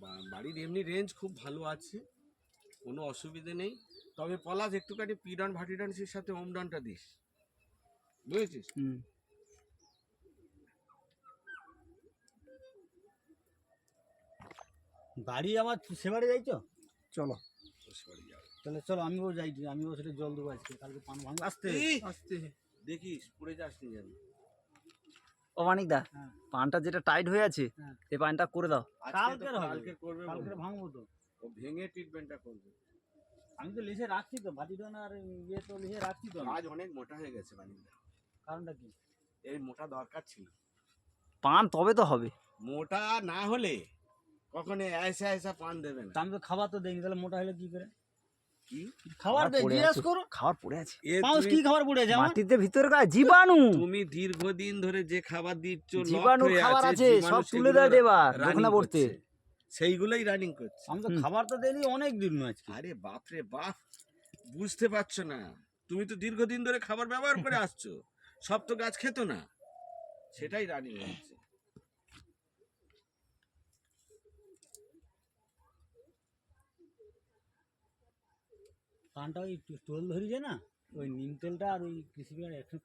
বা- বাড়ির এমনি রেঞ্জ খুব ভালো আছে কোনো অসুবিধে নেই। তবে পলাশ একটুখানি পিডন ভাটিডান্সের সাথে ওমডনটা দিস। বুঝেছিস? হুম। বাড়ি আমার সে বাড়ি যাইছো? চলো। তাহলে চলো আমিও যাই আমিও সেটা জল দেবো আজকে কালকে পান ভাঙবো। আসতে। আসতে। দেখিস পড়ে যাস নি যেন। ও মানিক দা হ্যাঁ। পানটা যেটা টাইট হয়ে আছে হ্যাঁ। এই পানটা করে দাও। কালকে কালকে ভাঙবো তো। ও ভেঙে ট্রিটমেন্টটা করবে। আমি তো লিখে রাখছি তো বাটিডন আর ইয়ে তো লিখে রাখছি তো আজ অনেক মোটা হয়ে গেছে মানিক কারণটা কি? এই মোটা দরকার ছিল। পান তবে তো হবে। মোটা না হলে কখনো এসে এসে পান দেবে না। আমি তো খাবার তো দেখিনি তাহলে মোটা হলে কি করে? কি? খাবার দে জিজ্ঞেস করো। খাবার পড়ে আছে? পাউস তুমি- কি খাবার পড়ে আছে মাটিতে ভিতরে জীবাণু! তুমি দীর্ঘদিন ধরে যে খাবার দিচ্ছ lock খাবার আছে সব তুলে দেয় এবার দোকানে পড়তে সেইগুলোই রানিং করছে। আমি তো খাবার তো দেইনি অনেক দিন আজকে। আরে বাপ রে বাপ বুঝতে পারছ না। তুমি তো দীর্ঘদিন ধরে খাবার ব্যবহার করে আসছো সব তো গাছ খেত না। সেটাই রানিং হচ্ছে। পানটা ওই টোল ধরি না ওই নিম তেলটা আর ওই কৃষি বিভাগ একসঙ্গে